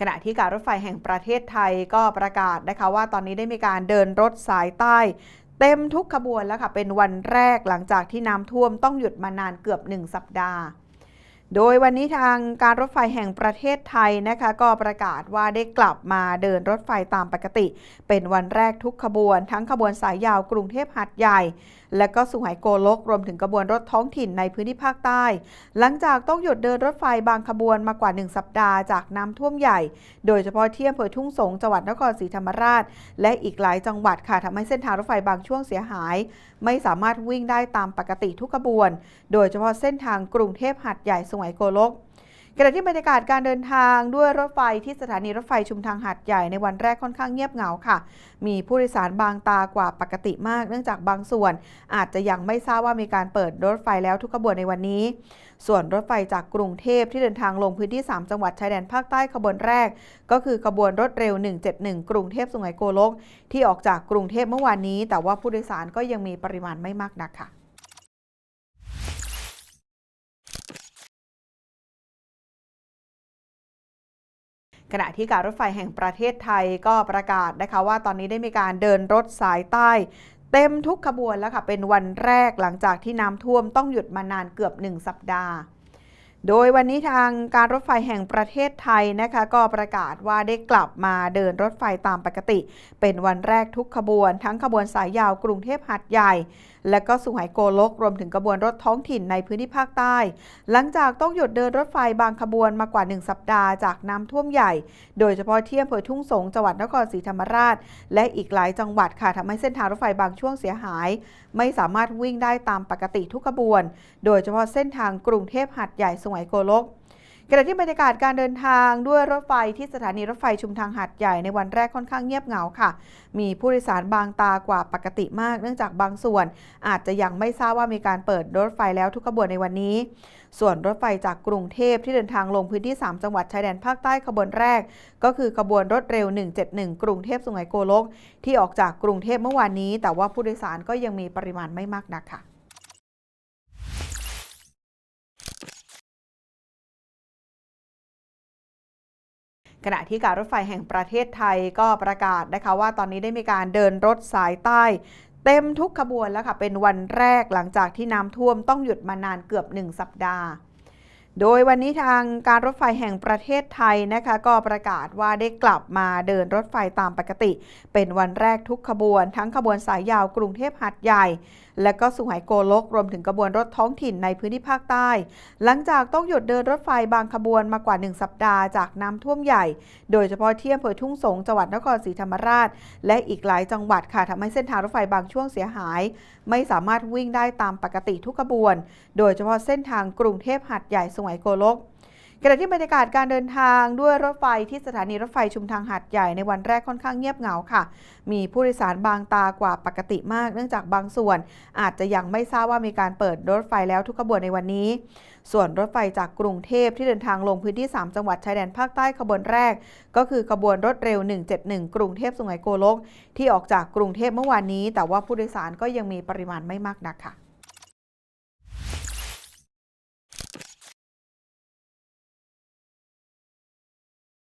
ขณะที่การรถไฟแห่งประเทศไทยก็ประกาศนะคะว่าตอนนี้ได้มีการเดินรถสายใต้ เต็มทุกขบวนแล้วค่ะเป็นวันแรกหลังจากที่น้ำท่วมต้องหยุดมานานเกือบ 1 สัปดาห์ โดยวันนี้ทางการรถไฟแห่งประเทศไทยนะคะก็ประกาศว่าได้กลับมาเดินรถไฟตามปกติ เป็นวันแรกทุกขบวน ทั้งขบวนสายยาวกรุงเทพหัดใหญ่ และก็สุไหงโกลกรวมถึงขบวนรถท้องถิ่นในพื้นที่ภาคใต้ หลังจากต้องหยุดเดินรถไฟบางขบวนมากว่า 1 สัปดาห์จากน้ำท่วมใหญ่ โดยเฉพาะที่อำเภอทุ่งสงจังหวัดนครศรีธรรมราช และอีกหลายจังหวัดค่ะทำให้เส้นทางรถไฟบางช่วงเสียหาย ไม่สามารถวิ่งได้ตามปกติทุกขบวน โดยเฉพาะเส้นทางกรุงเทพหัดใหญ่สุไหงโกลกขณะที่บรรยากาศการเดินทางด้วยรถไฟที่สถานีรถไฟชุมทางหัดใหญ่ในวันแรกค่อนข้างเงียบเหงาค่ะ มีผู้โดยสารบางตากว่าปกติมาก เนื่องจากบางส่วน อาจจะยังไม่ทราบว่ามีการเปิดรถไฟแล้วทุกขบวนในวันนี้ ส่วนรถไฟจากกรุงเทพที่เดินทางลงพื้นที่ 3 จังหวัดชายแดนภาคใต้ขบวนแรก ก็คือขบวนรถเร็ว 171 กรุงเทพสุไหงโกลก ที่ออกจากกรุงเทพเมื่อวานนี้ แต่ว่าผู้โดยสารก็ยังมีปริมาณไม่มากนักค่ะ ขณะที่การรถไฟแห่งประเทศไทยก็ประกาศนะคะว่าตอนนี้ได้มีการเดินรถสายใต้ เต็มทุกขบวนแล้วค่ะ เป็นวันแรกหลังจากที่น้ำท่วมต้องหยุดมานานเกือบ 1 สัปดาห์ โดยวันนี้ทางการรถไฟแห่งประเทศไทยนะคะก็ประกาศว่าได้กลับมาเดินรถไฟตามปกติ เป็นวันแรกทุกขบวน ทั้งขบวนสายยาวกรุงเทพหัดใหญ่ และก็สุไหงโกลกรวมถึงขบวนรถท้องถิ่นในพื้นที่ภาคใต้ หลังจากต้องหยุดเดินรถไฟบางขบวนมากว่า 1 สัปดาห์จากน้ำท่วมใหญ่ โดยเฉพาะที่อำเภอทุ่งสงจังหวัดนครศรีธรรมราช และอีกหลายจังหวัดค่ะทำให้เส้นทางรถไฟบางช่วงเสียหาย ไม่สามารถวิ่งได้ตามปกติทุกขบวน โดยเฉพาะเส้นทางกรุงเทพหัดใหญ่สุไหงโกลก ขณะที่บรรยากาศการเดินทางด้วยรถไฟที่สถานีรถไฟชุมทางหัดใหญ่ในวันแรกค่อนข้างเงียบเหงาค่ะ มีผู้โดยสารบางตากว่าปกติมาก เนื่องจากบางส่วน อาจจะยังไม่ทราบว่ามีการเปิดรถไฟแล้วทุกขบวนในวันนี้ ส่วนรถไฟจากกรุงเทพที่เดินทางลงพื้นที่ 3 จังหวัดชายแดนภาคใต้ขบวนแรก ก็คือขบวนรถเร็ว 171 กรุงเทพสุไหงโกลก ที่ออกจากกรุงเทพเมื่อวานนี้ แต่ว่าผู้โดยสารก็ยังมีปริมาณไม่มากนักค่ะ ขณะที่การรถไฟแห่งประเทศไทยก็ประกาศนะคะว่าตอนนี้ได้มีการเดินรถสายใต้เต็มทุกขบวนแล้วค่ะ เป็นวันแรกหลังจากที่น้ำท่วมต้องหยุดมานานเกือบ 1 สัปดาห์ โดยวันนี้ทางการรถไฟแห่งประเทศไทยนะคะ ก็ประกาศว่าได้กลับมาเดินรถไฟตามปกติ เป็นวันแรกทุกขบวน ทั้งขบวนสายยาวกรุงเทพหัดใหญ่ และก็สุไหงโกลกรวมถึงขบวนรถท้องถิ่นในพื้นที่ภาคใต้ หลังจากต้องหยุดเดินรถไฟบางขบวนมากว่า 1 สัปดาห์จากน้ำท่วมใหญ่ โดยเฉพาะที่อำเภอทุ่งสงจังหวัดนครศรีธรรมราช และอีกหลายจังหวัดค่ะทำให้เส้นทางรถไฟบางช่วงเสียหาย ไม่สามารถวิ่งได้ตามปกติทุกขบวน โดยเฉพาะเส้นทางกรุงเทพหัดใหญ่สุไหงโกลกขณะที่บรรยากาศการเดินทางด้วยรถไฟที่สถานีรถไฟชุมทางหัดใหญ่ในวันแรกค่อนข้างเงียบเหงาค่ะ มีผู้โดยสารบางตากว่าปกติมาก เนื่องจากบางส่วน อาจจะยังไม่ทราบว่ามีการเปิดรถไฟแล้วทุกขบวนในวันนี้ ส่วนรถไฟจากกรุงเทพที่เดินทางลงพื้นที่ 3 จังหวัดชายแดนภาคใต้ขบวนแรก ก็คือขบวนรถเร็ว 171 กรุงเทพสุไหงโกลก ที่ออกจากกรุงเทพเมื่อวานนี้ แต่ว่าผู้โดยสารก็ยังมีปริมาณไม่มากนักค่ะ